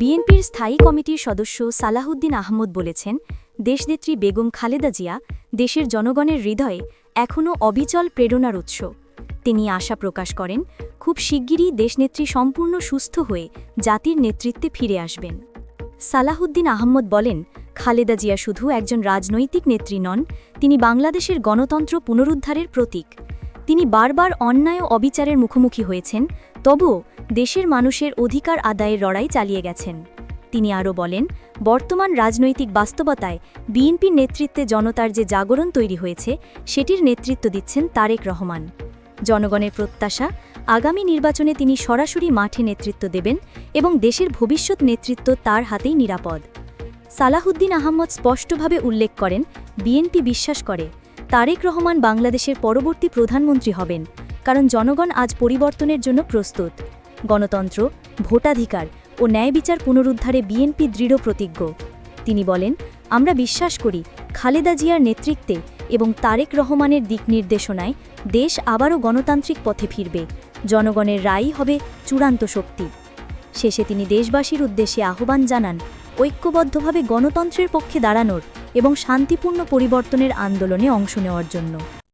বিএনপির স্থায়ী কমিটির সদস্য সালাহুদ্দিন আহমদ বলেছেন, দেশনেত্রী বেগম খালেদা জিয়া দেশের জনগণের হৃদয়ে এখনও অবিচল প্রেরণার উৎস। তিনি আশা প্রকাশ করেন, খুব শিগগিরই দেশনেত্রী সম্পূর্ণ সুস্থ হয়ে জাতির নেতৃত্বে ফিরে আসবেন। সালাহুদ্দিন আহমদ বলেন, খালেদা জিয়া শুধু একজন রাজনৈতিক নেত্রী নন, তিনি বাংলাদেশের গণতন্ত্র পুনরুদ্ধারের প্রতীক। তিনি বারবার অন্যায় অবিচারের মুখোমুখি হয়েছেন, তবুও দেশের মানুষের অধিকার আদায়ের লড়াই চালিয়ে গেছেন। তিনি আরও বলেন, বর্তমান রাজনৈতিক বাস্তবতায় বিএনপির নেতৃত্বে জনতার যে জাগরণ তৈরি হয়েছে, সেটির নেতৃত্ব দিচ্ছেন তারেক রহমান। জনগণের প্রত্যাশা, আগামী নির্বাচনে তিনি সরাসরি মাঠে নেতৃত্ব দেবেন এবং দেশের ভবিষ্যৎ নেতৃত্ব তার হাতেই নিরাপদ। সালাহুদ্দিন আহমদ স্পষ্টভাবে উল্লেখ করেন, বিএনপি বিশ্বাস করে তারেক রহমান বাংলাদেশের পরবর্তী প্রধানমন্ত্রী হবেন, কারণ জনগণ আজ পরিবর্তনের জন্য প্রস্তুত। গণতন্ত্র, ভোটাধিকার ও ন্যায় বিচার পুনরুদ্ধারে বিএনপি দৃঢ় প্রতিজ্ঞ। তিনি বলেন, আমরা বিশ্বাস করি খালেদা জিয়ার নেতৃত্বে এবং তারেক রহমানের দিক নির্দেশনায় দেশ আবারও গণতান্ত্রিক পথে ফিরবে। জনগণের রায়ই হবে চূড়ান্ত শক্তি। শেষে তিনি দেশবাসীর উদ্দেশ্যে আহ্বান জানান, ঐক্যবদ্ধভাবে গণতন্ত্রের পক্ষে দাঁড়ানোর এবং শান্তিপূর্ণ পরিবর্তনের আন্দোলনে অংশ নেওয়ার জন্য।